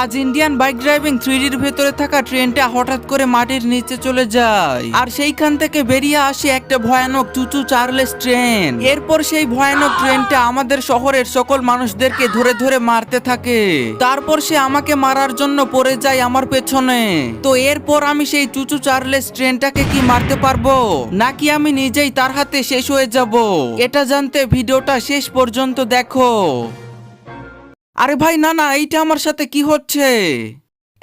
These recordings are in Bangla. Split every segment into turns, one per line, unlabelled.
আজ ইন্ডিয়ান বাইক ড্রাইভিং থ্রিডির ভেতরে থাকা ট্রেনটা হঠাৎ করে মাটির নিচে চলে যায়। আর সেইখান থেকে বেরিয়ে আসে একটা ভয়ানক চুচু চার্লেস ট্রেন এরপর সেই ভয়ানক ট্রেনটা আমাদের শহরের সকল মানুষদেরকে ধরে ধরে মারতে থাকে। তারপর সে আমাকে মারার জন্য পড়ে যায় আমার পেছনে। তো এরপর আমি সেই চুচু চার্লেস ট্রেনটাকে কি মারতে পারব? নাকি আমি নিজেই তার হাতে শেষ হয়ে যাব? এটা জানতে ভিডিওটা শেষ পর্যন্ত দেখো। আরে ভাই না না এইটা আমার সাথে কি হচ্ছে?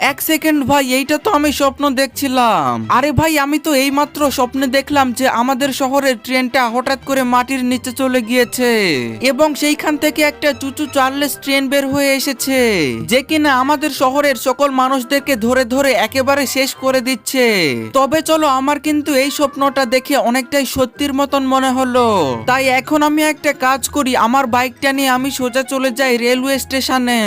এক সেকেন্ড ভাই, এইটা তো আমি স্বপ্ন দেখছিলাম। আরে ভাই, আমি তো এইমাত্র স্বপ্নে দেখলাম যে আমাদের শহরের ট্রেনটা হঠাৎ করে মাটির নিচে চলে গিয়েছে এবং সেইখান থেকে একটা চুচু চার্লেস ট্রেন বের হয়ে এসেছে, যে কিনা আমাদের শহরের সকল মানুষদেরকে ধরে ধরে একেবারে শেষ করে দিচ্ছে। তবে চলো, আমার কিন্তু এই স্বপ্নটা দেখে অনেকটাই সত্যির মতন মনে হলো। তাই এখন আমি একটা কাজ করি, আমার বাইকটা নিয়ে আমি সোজা চলে যাই রেলওয়ে স্টেশনে।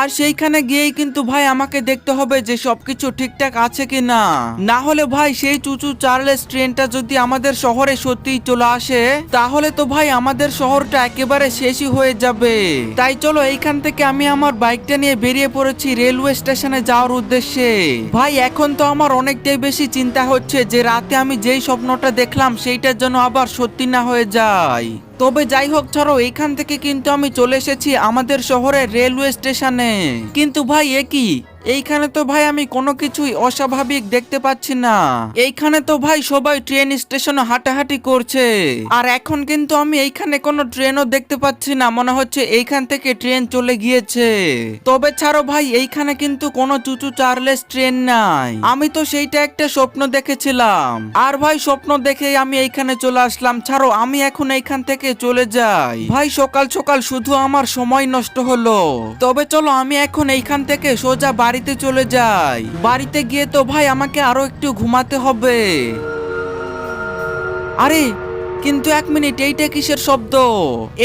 আর সেইখানে গিয়েই কিন্তু ভাই আমাকে দেখতে হবে যে সবকিছু ঠিকঠাক আছে কি না না হলে ভাই, সেই চুচু চার্লেস ট্রেনটা যদি আমাদের শহরে সত্যিই চলে আসে, তাহলে তো ভাই আমাদের শহরটা একেবারে শেষই হয়ে যাবে। তাই চলো এইখান থেকে আমি আমার বাইকটা নিয়ে বেরিয়ে পড়েছি রেলওয়ে স্টেশনে যাওয়ার উদ্দেশ্যে। ভাই, এখন তো আমার অনেকটাই বেশি চিন্তা হচ্ছে যে রাতে আমি যেই স্বপ্নটা দেখলাম, সেইটার জন্য আবার সত্যি না হয়ে যায়। তবে যাই হোক, ছাড়ো, এইখান থেকে কিন্তু আমি চলে এসেছি আমাদের শহরের রেলওয়ে স্টেশনে। কিন্তু ভাই, এ কি? এইখানে তো ভাই আমি কোনো কিছুই অস্বাভাবিক দেখতে পাচ্ছি না। এইখানে তো ভাই সবাই ট্রেন স্টেশনে হাঁটাহাঁটি করছে। আর এখন কিন্তু আমি এইখানে কোনো ট্রেনও দেখতে পাচ্ছি না, মনে হচ্ছে এইখান থেকে ট্রেন চলে গিয়েছে। তবে ছাড়ো ভাই, এইখানে কিন্তু কোনো চুচু চার্লেস ট্রেন নাই। আমি তো সেইটা একটা স্বপ্ন দেখেছিলাম। আর ভাই, স্বপ্ন দেখেই আমি এইখানে চলে আসলাম। ছাড়ো, আমি এখন এইখান থেকে চলে যাই। ভাই, সকাল সকাল শুধু আমার সময় নষ্ট হলো। তবে চলো, আমি এখন এইখান থেকে সোজা বাড়িতে চলে যাই। বাড়িতে গিয়ে তো ভাই আমাকে আরও একটু ঘুমাতে হবে। আরে, কিন্তু এক মিনিট, এইটা কিসের শব্দ?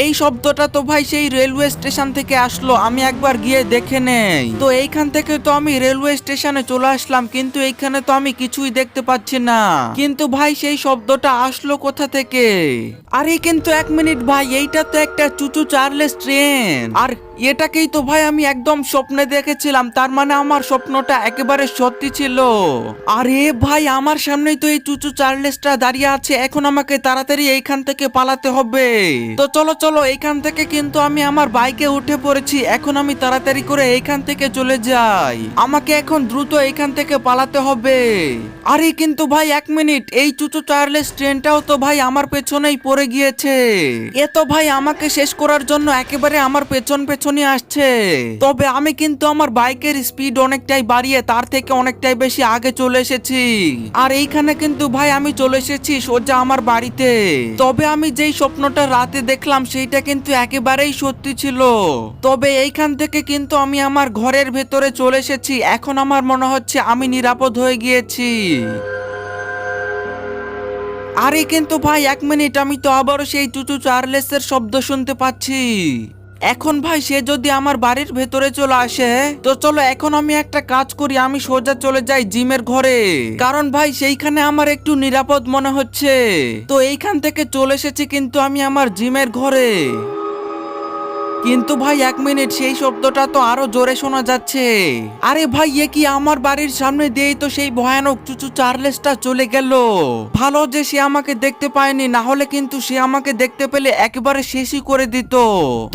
এই শব্দটা তো ভাই সেই রেলওয়ে স্টেশন থেকে আসলো, আমি একবার গিয়ে দেখে নেই। তো এইখান থেকে তো আমি রেলওয়ে স্টেশনে চলে আসলাম, কিন্তু এইখানে তো আমি কিছুই দেখতে পাচ্ছি না। কিন্তু ভাই সেই শব্দটা আসলো কোথা থেকে? আরে, কিন্তু এক মিনিট ভাই, এইটা তো একটা চুচু চার্লেস ট্রেন। আর এটাকেই তো ভাই আমি একদম স্বপ্নে দেখেছিলাম, তার মানে আমার স্বপ্নটা একেবারে সত্যি ছিল। আরে ভাই, আমার সামনেই তো এই চুচু চার্লেসটা দাঁড়িয়ে আছে, এখন আমাকে তাড়াতাড়ি এইখান থেকে পালাতে হবে। তো চলো চলো, এইখান থেকে কিন্তু আমি আমার বাইকে উঠে পড়েছি, এখন আমি তাড়াতাড়ি করে এইখান থেকে চলে যাই। আমাকে এখন দ্রুত এইখান থেকে পালাতে হবে। আরে কিন্তু ভাই, এক মিনিট। এই চুচু চার্লেস ট্রেনটাও তো ভাই আমার পেছনেই পড়ে গিয়েছে। এ তো ভাই আমাকে শেষ করার জন্য একেবারে আমার পেছন পেছনে আসছে। তবে আমি কিন্তু আমার বাইকের স্পিড অনেকটাই বাড়িয়ে তার থেকে অনেকটাই বেশি আগে চলে এসেছি। আর এইখানে কিন্তু ভাই আমি চলে এসেছি সোজা আমার বাড়িতে। তবে আমি যেই স্বপ্নটা রাতে দেখলাম সেইটা কিন্তু একেবারেই সত্যি ছিল। তবে এইখান থেকে কিন্তু আমি আমার ঘরের ভেতরে চলে এসেছি। এখন আমার মনে হচ্ছে আমি নিরাপদ হয়ে গিয়েছি। আরে কিন্তু ভাই, এক মিনিট, আমি তো আবারও সেই চুচু চার্লেসের শব্দ শুনতে পাচ্ছি। এখন ভাই, সে যদি আমার বাড়ির ভেতরে চলে আসে, তো চলো এখন আমি একটা কাজ করি, আমি সোজা চলে যাই জিমের ঘরে। কারণ ভাই, সেইখানে আমার একটু নিরাপদ মনে হচ্ছে। তো এইখান থেকে চলে এসেছি কিন্তু আমি আমার জিমের ঘরে। কিন্তু ভাই, এক মিনিট, সেই শব্দটা তো আরও জোরে শোনা যাচ্ছে। আরে ভাই, এ কি আমার বাড়ির সামনে দিয়েই তো সেই ভয়ানক চুচু চার্লেসটা চলে গেল? ভালো যে সে আমাকে দেখতে পায়নি, না হলে কিন্তু সে আমাকে দেখতে পেলে একেবারে শেষই করে দিত।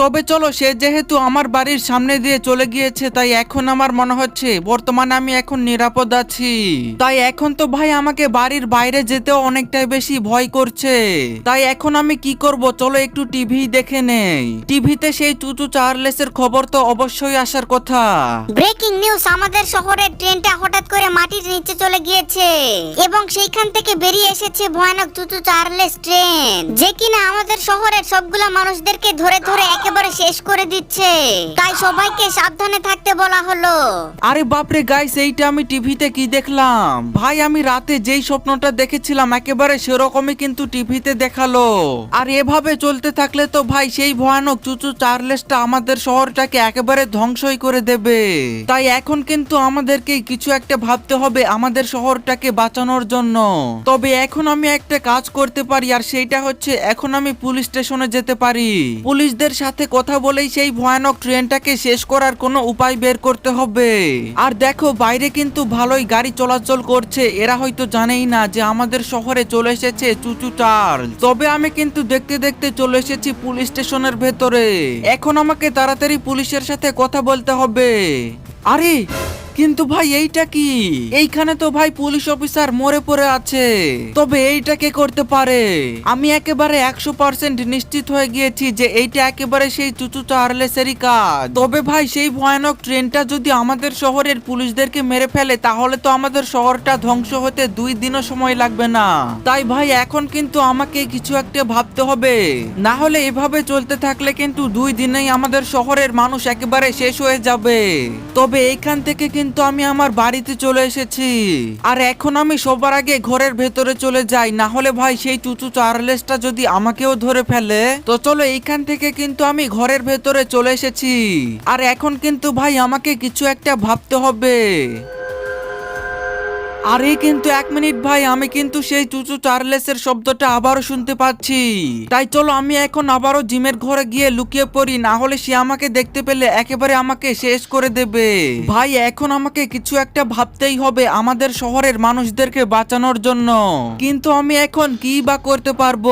তবে চলো, সে যেহেতু আমার বাড়ির সামনে দিয়ে চলে গিয়েছে, তাই এখন আমার মনে হচ্ছে, বর্তমানে আমি এখন নিরাপদ আছি। তাই এখন তো ভাই, আমাকে বাড়ির বাইরে যেতেও অনেকটাই বেশি ভয় করছে। তাই এখন আমি কি করব? চলো একটু টিভি দেখে নেই। টিভিতে সেই চুচু চার্লেসের খবর তো অবশ্যই আসার কথা।
ব্রেকিং নিউজ আমাদের শহরের ট্রেনটা হঠাৎ করে মাটির নিচে চলে গিয়েছে এবং সেইখান থেকে বেরিয়ে এসেছে ভয়ানক চুচু চার্লেস ট্রেন। যে কিনা আমাদের শহরের সবগুলা মানুষদেরকে ধরে ধরে একেবারে শেষ করে দিচ্ছে। তাই সবাইকে সাবধানে থাকতে বলা হলো।
আরে বাপরে গাইস এইটা আমি টিভিতে কি দেখলাম? ভাই আমি রাতে যেই স্বপ্নটা দেখেছিলাম একেবারে সেরকমই কিন্তু টিভিতে দেখাল। আর এভাবে চলতে থাকলে তো ভাই সেই ভয়ানক চুচু চার্লেস চার্লেসটা আমাদের শহরটাকে একেবারে ধ্বংসই করে দেবে। তাই এখন কিন্তু আমাদেরকে কিছু একটা ভাবতে হবে আমাদের শহরটাকে বাঁচানোর জন্য। তবে এখন আমি একটা কাজ করতে পারি, আর সেইটা হচ্ছে এখন আমি পুলিশ স্টেশনে যেতে পারি। পুলিশদের সাথে কথা বলেই সেই ভয়ানক ট্রেনটাকে শেষ করার কোনো উপায় বের করতে হবে। আর দেখো, বাইরে কিন্তু ভালোই গাড়ি চলাচল করছে, এরা হয়তো জানেই না যে আমাদের শহরে চলে এসেছে চুচু চার্ল তবে আমি কিন্তু দেখতে দেখতে চলে এসেছি পুলিশ স্টেশনের ভেতরে। এখন আমাকে তাড়াতাড়ি পুলিশের সাথে কথা বলতে হবে। আরে কিন্তু ভাই, এইটা কি? এইখানে তো ভাই পুলিশ অফিসার মরে পড়ে আছে। তবে এইটা কে করতে পারে? আমি একেবারে একশো পার্সেন্ট নিশ্চিত হয়ে গিয়েছি যে এইটা একেবারে সেই চুচু চার্লেসেরই কাজ। তবে ভাই, সেই ভয়ানক ট্রেনটা যদি আমাদের শহরের পুলিশদেরকে মেরে ফেলে, তাহলে তো আমাদের শহরটা ধ্বংস হতে দুই দিনও সময় লাগবে না। তাই ভাই, এখন কিন্তু আমাকে কিছু একটা ভাবতে হবে। না হলে এভাবে চলতে থাকলে কিন্তু দুই দিনেই আমাদের শহরের মানুষ একেবারে শেষ হয়ে যাবে। তবে এইখান থেকে কিন্তু আমি আমার বাড়িতে চলে এসেছি। আর এখন আমি সবার আগে ঘরের ভেতরে চলে যাই, না হলে ভাই সেই চুচু চার্লেসটা যদি আমাকেও ধরে ফেলে, তো চলো এইখান থেকে কিন্তু আমি ঘরের ভেতরে চলে এসেছি। আর এখন কিন্তু ভাই আমাকে কিছু একটা ভাবতে হবে। আরে কিন্তু এক মিনিট ভাই, আমি কিন্তু সেই চুচু চার্লেসের শব্দটা আবারও শুনতে পাচ্ছি। তাই চলো আমি এখন আবারও জিমের ঘরে গিয়ে লুকিয়ে পড়ি, না হলে সে আমাকে দেখতে পেলে একেবারে আমাকে শেষ করে দেবে। ভাই, এখন আমাকে কিছু একটা ভাবতেই হবে আমাদের শহরের মানুষদেরকে বাঁচানোর জন্য। কিন্তু আমি এখন কি বা করতে পারব?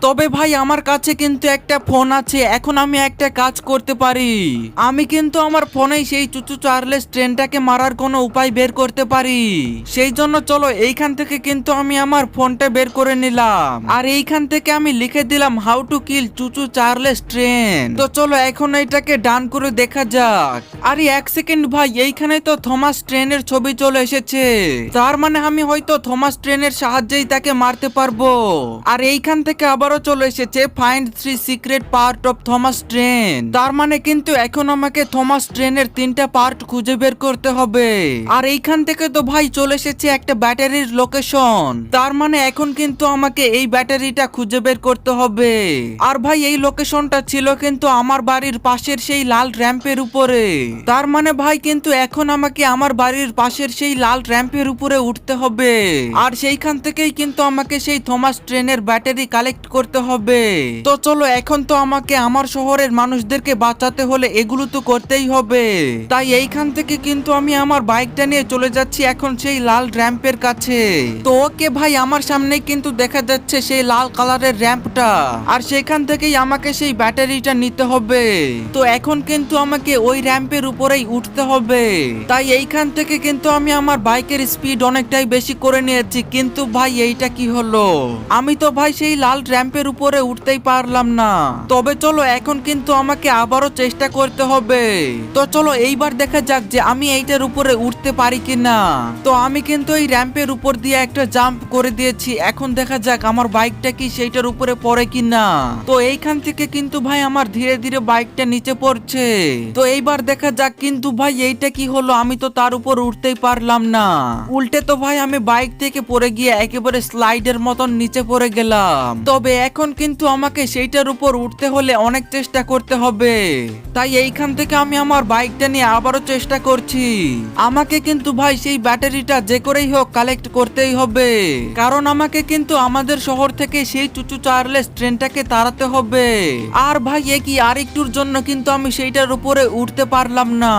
তবে ভাই, আমার কাছে কিন্তু একটা ফোন আছে, এখন আমি একটা কাজ করতে পারি। আমি কিন্তু আমার ফোনেই সেই চুচু চার্লেস ট্রেনটাকে মারার কোনো উপায় বের করতে পারি। সেই জন্য চলো, এইখান থেকে কিন্তু আমি আমার ফোনটা বের করে নিলাম। আর এইখান থেকে আমি লিখে দিলাম হাউ টু কিল চুচু চার্লেস ট্রেন তো চলো, এখন এটাকে ডান করে দেখা যাক। আরে, এক সেকেন্ড ভাই, এইখানে তো থমাস ট্রেনের ছবি চলে এসেছে। তার মানে আমি হয়তো থমাস ট্রেনের সাহায্যেই তাকে মারতে পারব। আর এইখান থেকে আবারও চলে এসেছে find three secret part of Thomas train তার মানে কিন্তু এখন আমাকে থমাস ট্রেনের তিনটা পার্ট খুঁজে বের করতে হবে। আর এইখান থেকে তো ভাই চলে এসেছে একটা ব্যাটারির লোকেশন। তার মানে এখন কিন্তু আমাকে এই ব্যাটারিটা খুঁজে বের করতে হবে। আর ভাই, এই লোকেশনটা ছিল কিন্তু আমার বাড়ির পাশের সেই লাল র্যাম্পের উপরে। তার মানে ভাই, কিন্তু এখন আমাকে আমার বাড়ির পাশের সেই লাল র্যাম্পের উপরে উঠতে হবে। আর সেইখান থেকেই কিন্তু আমাকে সেই থমাস ট্রেনের ব্যাটারি কালেক্ট করতে হবে। তো চলো, এখন তো আমাকে আমার শহরের মানুষদেরকে বাঁচাতে হলে এগুলো তো করতেই হবে। তাই এইখান থেকে কিন্তু আমি আমার বাইকটা নিয়ে চলে যাচ্ছি। এখন সেই লাল র্যাম্পের কাছে। তো ওকে ভাই আমার সামনেই কিন্তু দেখা যাচ্ছে সেই লাল কালারের র্যাম্পটা। আর সেখান থেকেই আমাকে সেই ব্যাটারিটা নিতে হবে। তো এখন কিন্তু আমাকে ওই র্যাম্পের উপরেই উঠতে হবে। তাই এইখান থেকে কিন্তু আমি আমার বাইকের স্পিড অনেকটাই বেশি করে নিয়েছি। কিন্তু ভাই এইটা কি হলো? আমি তো ভাই সেই লাল র্যাম্পের উপরে উঠতেই পারলাম না। তবে চলো এখন কিন্তু আমাকে আবারও চেষ্টা করতে হবে। তো চলো এইবার দেখা যাক যে আমি এইটার উপরে উঠতে পারি কিনা। তো আমি কিন্তু এই র্যাম্পের উপর দিয়ে একটা জাম্প করে দিয়েছি। এখন দেখা যাক আমার বাইকটা কি সেইটার উপরে পড়ে কিনা। তো এইখান থেকে কিন্তু ভাই আমার ধীরে ধীরে বাইকটা নিচে পড়ছে। তো এইবার দেখা যাক কিন্তু ভাই এইটা কি হলো? আমি তো তার উপর উঠতেই পারলাম না। উল্টে তো ভাই আমি বাইক থেকে পড়ে গিয়ে একেবারে স্লাইডের মতন নিচে পড়ে গেলাম। তবে এখন কিন্তু আমাকে সেইটার উপর উঠতে হলে অনেক চেষ্টা করতে হবে। তাই এইখান থেকে আমি আমার বাইকটা নিয়ে আবারও চেষ্টা করছি। আমাকে কিন্তু ভাই সেই ব্যাটারিটা যে করেই হোক কালেক্ট করতেই হবে। কারণ আমাকে কিন্তু আমাদের শহর থেকে সেই চুচু চার্লেস ট্রেনটাকে তাড়াতে হবে। আর ভাই, এ কি আর একটুর জন্য কিন্তু আমি সেইটার উপরে উঠতে পারলাম না।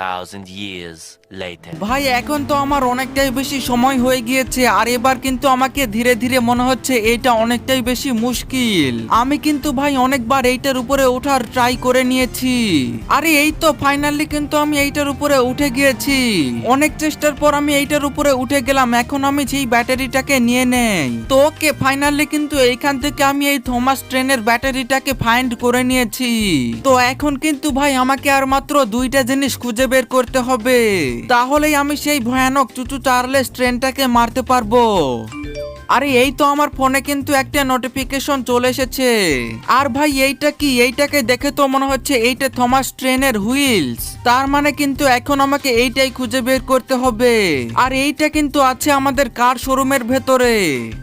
Thousand years later.
ভাই, এখন তো আমার অনেকটাই বেশি সময় হয়ে গিয়েছে, আর এবার কিন্তু আমাকে ধীরে ধীরে মনে হচ্ছে এটা অনেকটাই বেশি মুশকিল। আমি কিন্তু ভাই অনেকবার এইটার উপরে ওঠার ট্রাই করে নিয়েছি। আরে, এই তো ফাইনালি কিন্তু আমি এইটার উপরে উঠে গিয়েছি। অনেক চেষ্টার পর আমি এইটার উপরে উঠে গেলাম, এখন আমি সেই ব্যাটারিটাকে নিয়ে নেই। তো ওকে ফাইনালি কিন্তু এইখান থেকে আমি এই থমাস ট্রেনের ব্যাটারিটাকে ফাইন্ড করে নিয়েছি। তো এখন কিন্তু ভাই আমাকে আর মাত্র দুইটা জিনিস খুঁজে বের করতে হবে। তাহলেই আমি সেই ভয়ানক চুচু চার্লেস ট্রেনটাকে মারতে পারব। আরে, এই তো আমার ফোনে কিন্তু একটা নোটিফিকেশন চলে এসেছে। আর ভাই, এইটা কি? এইটাকে দেখে তো মনে হচ্ছে এইটা থমাস ট্রেনের হুইলস তার মানে কিন্তু এখন আমাকে এইটাই খুঁজে বের করতে হবে। আর এইটা কিন্তু আছে আমাদের কার শোরুমের ভেতরে।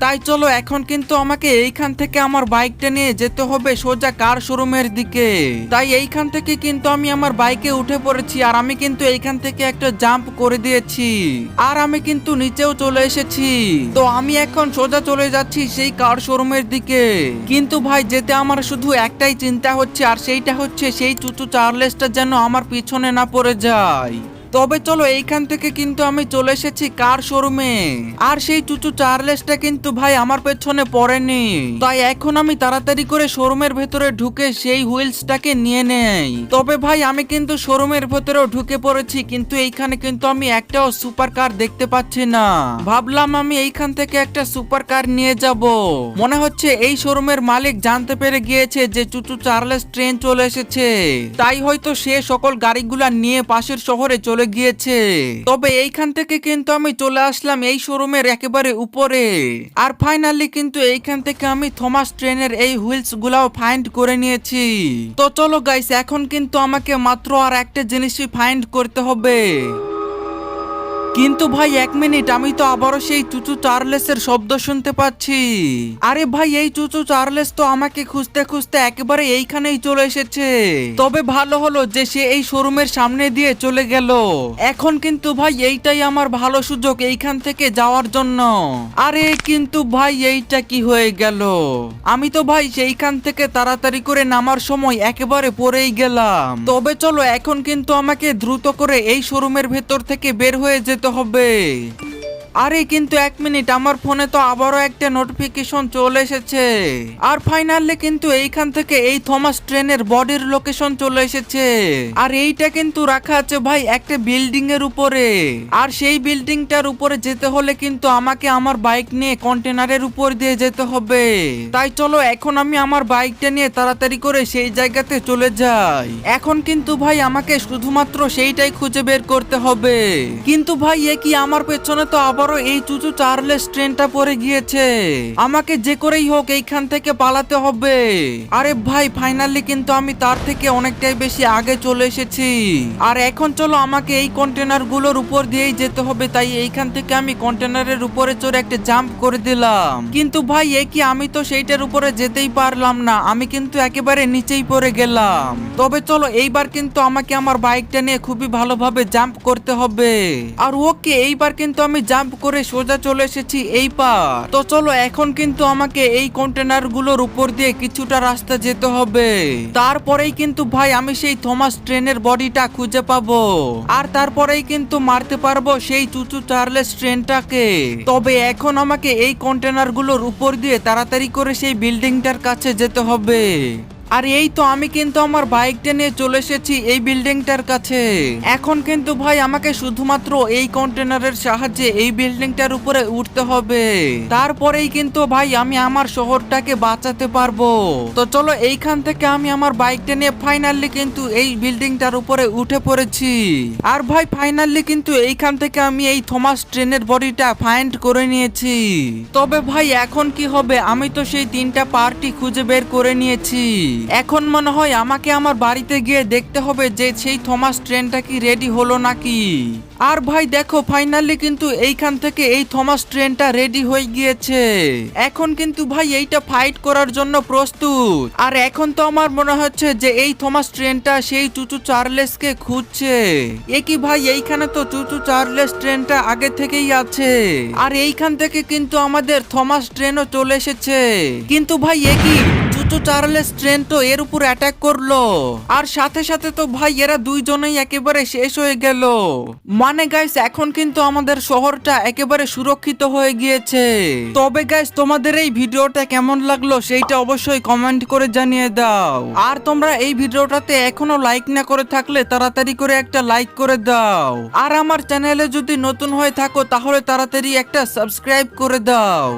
তাই চলো, এখন কিন্তু আমাকে এইখান থেকে আমার বাইকটা নিয়ে যেতে হবে সোজা কার শোরুমের দিকে। তাই এইখান থেকে কিন্তু আমি আমার বাইকে উঠে পড়েছি, আর আমি কিন্তু এইখান থেকে একটা জাম্প করে দিয়েছি। আর আমি কিন্তু নিচেও চলে এসেছি। তো আমি এখন সোজা চলে যাচ্ছি সেই কার শোরুমের দিকে। কিন্তু ভাই, যেতে আমার শুধু একটাই চিন্তা হচ্ছে, আর সেইটা হচ্ছে সেই চুচু চার্লেসটা যেন আমার পিছনে না পড়ে যায়। তবে চলো এইখান থেকে কিন্তু আমি চলে এসেছি কার শোরুমে? আর সেই চুচু চার্লেসটা কিন্তু ভাই আমার পেছনে পড়েনি। তাই এখন আমি তাড়াতাড়ি করে শোরুমের ভেতরে ঢুকে সেই হুইলসটাকে নিয়ে নেই। তবে ভাই আমি কিন্তু শোরুমের ভেতরেও ঢুকে পড়েছি, কিন্তু এইখানে কিন্তু আমি একটাও সুপার কার দেখতে পাচ্ছি না। ভাবলাম আমি এইখান থেকে একটা সুপার কার নিয়ে যাব। মনে হচ্ছে এই শোরুমের মালিক জানতে পেরে গিয়েছে যে চুচু চার্লেস ট্রেন চলে এসেছে। তাই হয়তো সে সকল গাড়িগুলা নিয়ে পাশের শহরে চলে গিয়েছে। তবে এইখান থেকে কিন্তু আমি চলে আসলাম এই শোরুমের একেবারে উপরে। আর ফাইনালি কিন্তু এইখান থেকে আমি থমাস ট্রেনের এই হুইলস গুলাও ফাইন্ড করে নিয়েছি। তো চলো গাইস এখন কিন্তু আমাকে মাত্র আর একটা জিনিসই ফাইন্ড করতে হবে। কিন্তু ভাই, এক মিনিট, আমি তো আবারও সেই চুচু চার্লেসের শব্দ শুনতে পাচ্ছি। আরে ভাই, এই চুচু চার্লেস তো আমাকে খুঁজতে খুঁজতে একেবারে এইখানেই চলে এসেছে। তবে ভালো হলো যে সে এই শোরুমের সামনে দিয়ে চলে গেল। এখন কিন্তু ভাই, এইটাই আমার ভালো সুযোগ এইখান থেকে যাওয়ার জন্য। আরে কিন্তু ভাই, এইটা কি হয়ে গেল? আমি তো ভাই, সেইখান থেকে তাড়াতাড়ি করে নামার সময় একেবারে পড়েই গেলাম। তবে চলো, এখন কিন্তু আমাকে দ্রুত করে এই শোরুমের ভেতর থেকে বের হয়ে যেতে হবে। আরে, কিন্তু এক মিনিট, আমার ফোনে তো আবারও একটা নোটিফিকেশন চলে এসেছে। আর ফাইনালি কিন্তু এইখান থেকে এই থমাস ট্রেনের বডির লোকেশন চলে এসেছে। আর এইটা কিন্তু রাখা আছে ভাই একটা বিল্ডিং এর উপরে। আর সেই বিল্ডিংটার উপরে যেতে হলে কিন্তু আমাকে আমার বাইক নিয়ে কন্টেনারের উপর দিয়ে যেতে হবে। তাই চলো, এখন আমি আমার বাইকটা নিয়ে তাড়াতাড়ি করে সেই জায়গাতে চলে যাই। এখন কিন্তু ভাই আমাকে শুধুমাত্র সেইটাই খুঁজে বের করতে হবে। কিন্তু ভাই, এ কি আমার পেছনে তো আবারও এই চুচু চার্লেস ট্রেনটা পড়ে গিয়েছে। আমাকে যে করেই হোক এইখান থেকে পালাতে হবে। আরে ভাই ফাইনালি কিন্তু আমি তার থেকে অনেকটাই বেশি আগে চলে এসেছি। আর এখন চলো আমাকে এই কন্টেনারগুলোর উপর দিয়েই যেতে হবে, তাই এইখান থেকে আমি কন্টেনারের উপরে চড়ে একটা জাম্প করে দিলাম। কিন্তু ভাই, এ কি আমি তো সেইটার উপরে যেতেই পারলাম না, আমি কিন্তু একেবারে নিচেই পড়ে গেলাম। তবে চলো, এইবার কিন্তু আমাকে আমার বাইকটা নিয়ে খুবই ভালোভাবে জাম্প করতে হবে। আর ওকে, এইবার কিন্তু আমি জাম্প করে সোজা চলে এসেছি এই পার। তো চলো, এখন কিন্তু আমাকে এই কন্টেনারগুলোর উপর দিয়ে কিছুটা রাস্তা যেতে হবে। তারপরেই কিন্তু ভাই আমি সেই থমাস ট্রেনের বডিটা খুঁজে পাবো। আর তারপরেই কিন্তু মারতে পারব সেই চুচু চার্লেস ট্রেনটাকে। তবে এখন আমাকে এই কন্টেনারগুলোর উপর দিয়ে তাড়াতাড়ি করে সেই বিল্ডিংটার কাছে যেতে হবে। আর এই তো আমি কিন্তু আমার বাইকটা নিয়ে চলে এসেছি এই বিল্ডিংটার কাছে। এখন কিন্তু ভাই আমাকে শুধুমাত্র এই কন্টেনারের সাহায্যে এই বিল্ডিংটার উপরে উঠতে হবে। তারপরেই কিন্তু ভাই আমি আমার শহরটাকে বাঁচাতে পারব। তো চলো এইখান থেকে আমি আমার বাইকটা নিয়ে ফাইনালি কিন্তু এই বিল্ডিংটার উপরে উঠে পড়েছি। আর ভাই ফাইনালি কিন্তু এইখান থেকে আমি এই থমাস ট্রেনের বডিটা ফাইন্ড করে নিয়েছি। তবে ভাই এখন কি হবে? আমি তো সেই তিনটা পার্টি খুঁজে বের করে নিয়েছি। এখন মনে হয় আমাকে আমার বাড়িতে গিয়ে দেখতে হবে যে সেই থমাস ট্রেনটা কি রেডি হলো নাকি। আর ভাই দেখো, ফাইনালি কিন্তু এইখান থেকে এই থমাস ট্রেনটা রেডি হয়ে গিয়েছে। এখন কিন্তু ভাই এইটা ফাইট করার জন্য প্রস্তুত। আর এখন তো আমার মনে হচ্ছে যে এই থমাস ট্রেনটা সেই চুচু চার্লেসকে খুঁজছে। এ কি ভাই, এইখানে তো চুচু চার্লেস ট্রেনটা আগে থেকেই আছে। আর এইখান থেকে কিন্তু আমাদের থমাস ট্রেনও চলে এসেছে। কিন্তু ভাই, এ কি? চুচু চার্লেস ট্রেন তো এর উপর অ্যাটাক করল। আর সাথে সাথে তো ভাই এরা দুইজনেই একেবারে শেষ হয়ে গেল। মানে গাইস এখন কিন্তু আমাদের শহরটা একেবারে সুরক্ষিত হয়ে গিয়েছে। তবে গাইস তোমাদের এই ভিডিওটা কেমন লাগল সেইটা অবশ্যই কমেন্ট করে জানিয়ে দাও। আর তোমরা এই ভিডিওটাতে এখনও লাইক না করে থাকলে তাড়াতাড়ি করে একটা লাইক করে দাও। আর আমার চ্যানেলে যদি নতুন হয়ে থাকো, তাহলে তাড়াতাড়ি একটা সাবস্ক্রাইব করে দাও।